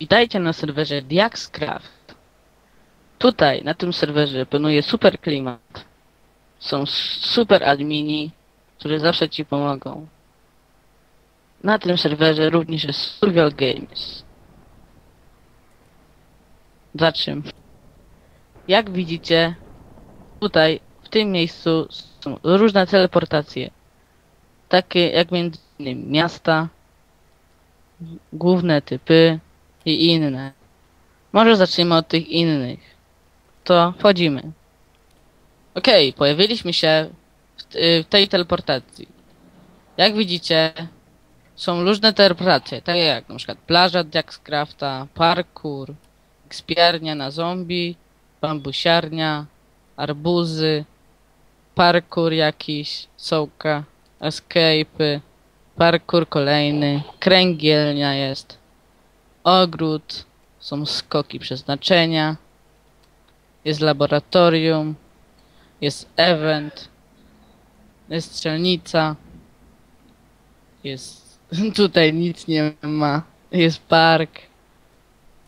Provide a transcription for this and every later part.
Witajcie na serwerze Diaxcraft. Tutaj, na tym serwerze, panuje super klimat. Są super admini, którzy zawsze ci pomogą. Na tym serwerze również jest Survival Games. Za czym? Jak widzicie, tutaj, w tym miejscu są różne teleportacje. Takie jak między innymi miasta, główne typy i inne. Może zacznijmy od tych innych. To wchodzimy. Okej, pojawiliśmy się w, w tej teleportacji. Jak widzicie, są różne teleportacje, takie jak na przykład plaża Jackscrafta, parkour, ekspiarnia na zombie, bambusiarnia, arbuzy, parkour jakiś, sołka, escape'y, parkour kolejny, kręgielnia jest, ogród, są skoki przeznaczenia, jest laboratorium, jest event, jest strzelnica, jest tutaj nic nie ma, jest park,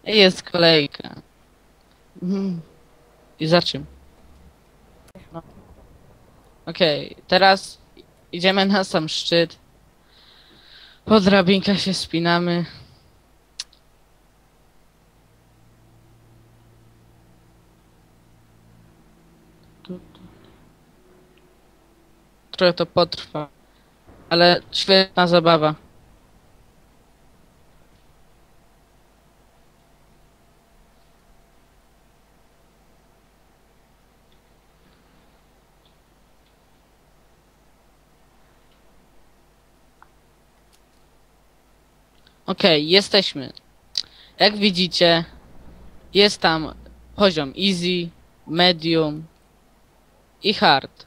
jest kolejka. Mhm. I za czym? No. Okej, teraz idziemy na sam szczyt. Po drabinkach się spinamy. Tu. Trochę to potrwa, ale świetna zabawa. Okej, jesteśmy. Jak widzicie, jest tam poziom easy, medium i hard.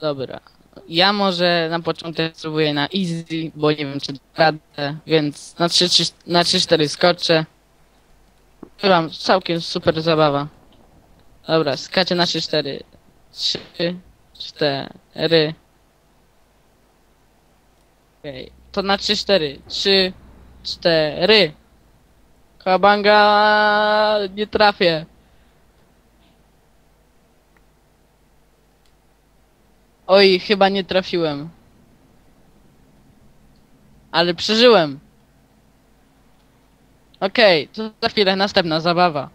Dobra. Ja może na początek spróbuję na easy, bo nie wiem czy radę, więc na 3, 3, na 3-4 skoczę. Byłam całkiem super zabawa. Dobra, skaczę na 3-4. 3, 4. Okej, to na 3-4. 3, 4. Kabanga nie trafię. Oj, chyba nie trafiłem. Ale przeżyłem. Okej, to za chwilę następna zabawa.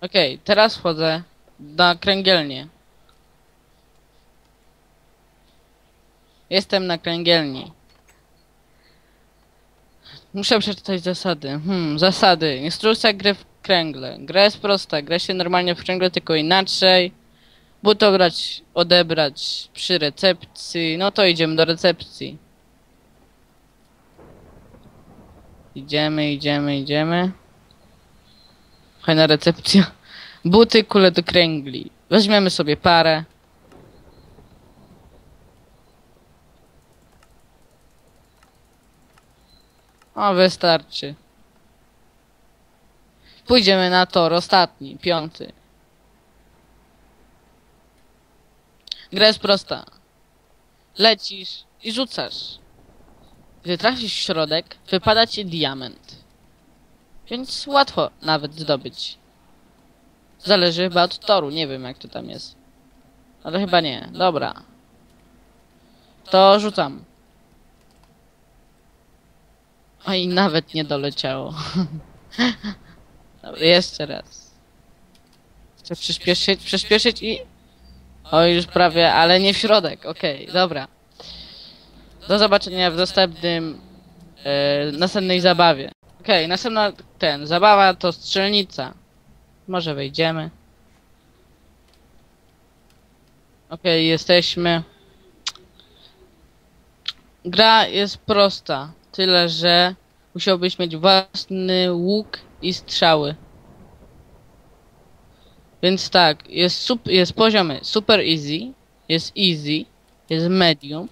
Okej, teraz wchodzę na kręgielnię. Jestem na kręgielni. Muszę przeczytać zasady. Hmm, zasady. Instrukcja gry w kręgle. Gra jest prosta. Gra się normalnie w kręgle, tylko inaczej. Buto brać, odebrać przy recepcji. No to idziemy do recepcji. Idziemy, idziemy, idziemy. Fajna recepcja. Buty, kule do kręgli. Weźmiemy sobie parę. O, wystarczy. Pójdziemy na tor, ostatni, piąty. Gra jest prosta. Lecisz i rzucasz. Gdy trafisz w środek, wypada ci diament. Więc łatwo nawet zdobyć. Zależy chyba od toru, nie wiem jak to tam jest. Ale chyba nie, dobra. To rzucam. O i nawet nie doleciało. Dobra, jeszcze raz. Chcę przyspieszyć, przyspieszyć i... O, już prawie, ale nie w środek. Okej, dobra. Do zobaczenia w następnym... E, następnej zabawie. Okej, następna... ten, zabawa to strzelnica. Może wejdziemy. Okej, jesteśmy. Gra jest prosta. Tyle, że musiałbyś mieć własny łuk i strzały. Więc tak, jest, sup, jest poziomy super easy, jest easy, jest medium,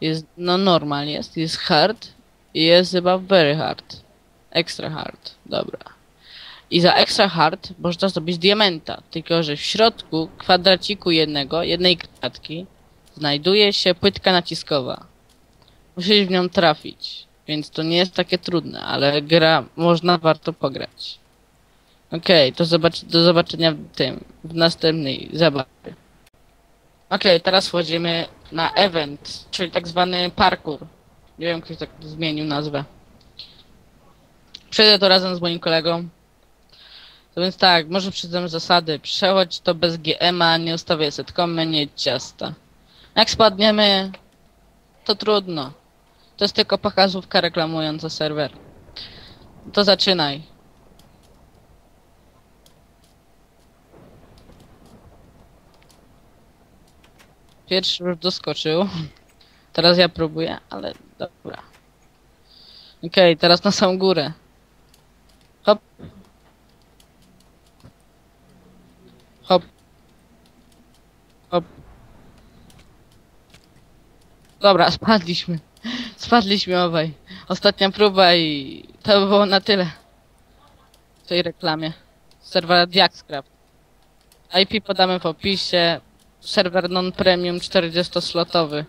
jest no normal jest, jest hard i jest chyba very hard. Extra hard, dobra. I za extra hard można zdobyć diamenta, tylko że w środku kwadraciku jednego, jednej kratki znajduje się płytka naciskowa. Musisz w nią trafić. Więc to nie jest takie trudne, ale gra można warto pograć. Okej, to zobacz, do zobaczenia w tym, w następnej zabawie. Okej, teraz wchodzimy na event, czyli tak zwany parkour. Nie wiem, ktoś tak zmienił nazwę. Przejdę to razem z moim kolegą. To więc tak, może przyznam zasady. Przechodź to bez GM-a, nie ustawiaj setkomy, nie ciasta. Jak spadniemy, to trudno. To jest tylko pokazówka reklamująca serwer. To zaczynaj. Pierwszy już doskoczył. Teraz ja próbuję, ale dobra. Okej, teraz na samą górę. Hop. Hop. Hop. Dobra, spadliśmy. Spadliśmy obaj. Ostatnia próba i to by było na tyle. W tej reklamie. Serwera Diaxcraft. IP podamy w opisie. Serwer non-premium 40-slotowy.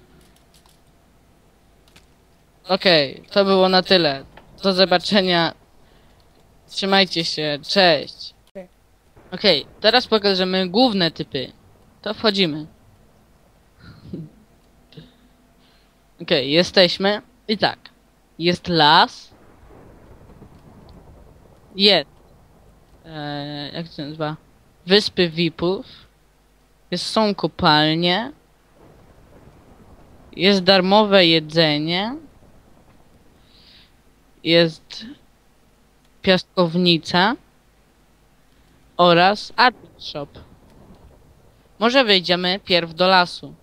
Okej, to było na tyle. Do zobaczenia. Trzymajcie się, cześć. Okej, teraz pokażemy główne typy. To wchodzimy. Okej, jesteśmy. I tak. Jest las. Jest. E, jak się nazywa? Wyspy VIP-ów. Jest, są kopalnie. Jest darmowe jedzenie. Jest piaskownica. Oraz admin shop. Może wejdziemy pierw do lasu.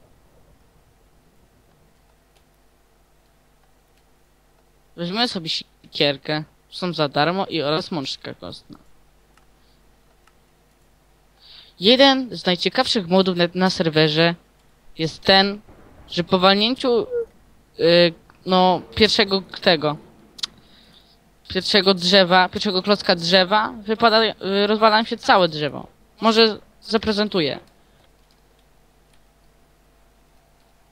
Weźmiemy sobie sikierkę. Są za darmo i oraz mączka kostna. Jeden z najciekawszych modów na, na serwerze jest ten, że po walnięciu yy, no pierwszego tego pierwszego drzewa, pierwszego klocka drzewa wypada, yy, rozwala się całe drzewo. Może zaprezentuję.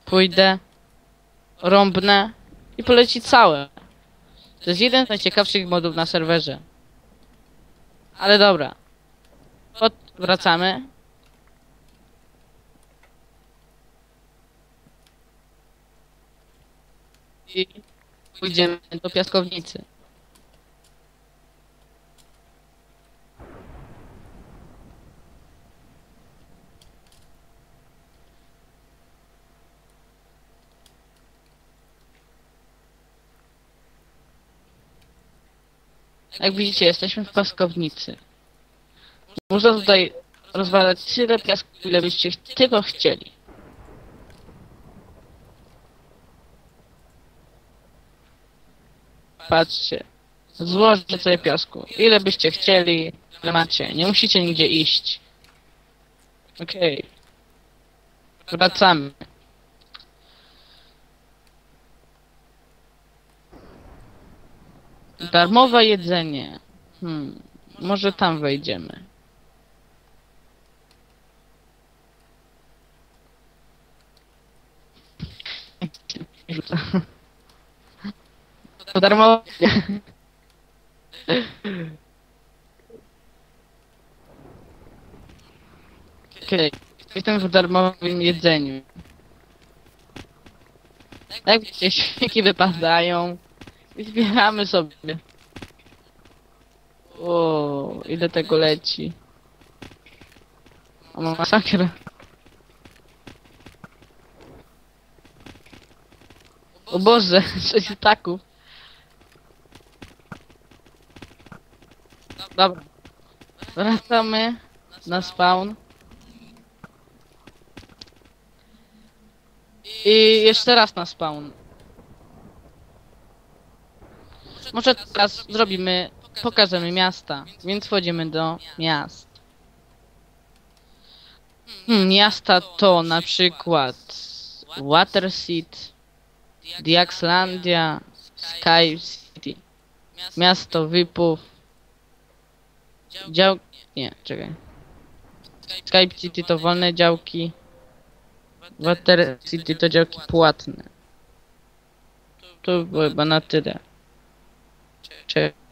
Pójdę, rąbnę i poleci całe. To jest jeden z najciekawszych modów na serwerze. Ale dobra. Od wracamy. I pójdziemy do piaskownicy. Jak widzicie, jesteśmy w piaskownicy. Można tutaj rozwalać tyle piasku, ile byście tylko chcieli. Patrzcie. Złożcie sobie piasku. Ile byście chcieli, ile macie. Nie musicie nigdzie iść. Okej. Wracamy. Darmowe jedzenie. Hmm. Może tam wejdziemy. To darmowe. Okej, jestem w darmowym jedzeniu. Jak widzicie, świeki wypadają. I zbieramy sobie. O, ile tego leci. O, masakra. O Boże, sześć ataków. Dobra. Wracamy na spawn. I jeszcze raz na spawn. Może teraz zrobimy, pokażemy miasta, więc wchodzimy do miast. Hmm, miasta to na przykład Waterseed, Diaxlandia, Sky City, miasto Wypów, dział... nie, czekaj. Sky City to wolne działki, Water City to działki płatne. To było chyba na tyle. Cześć.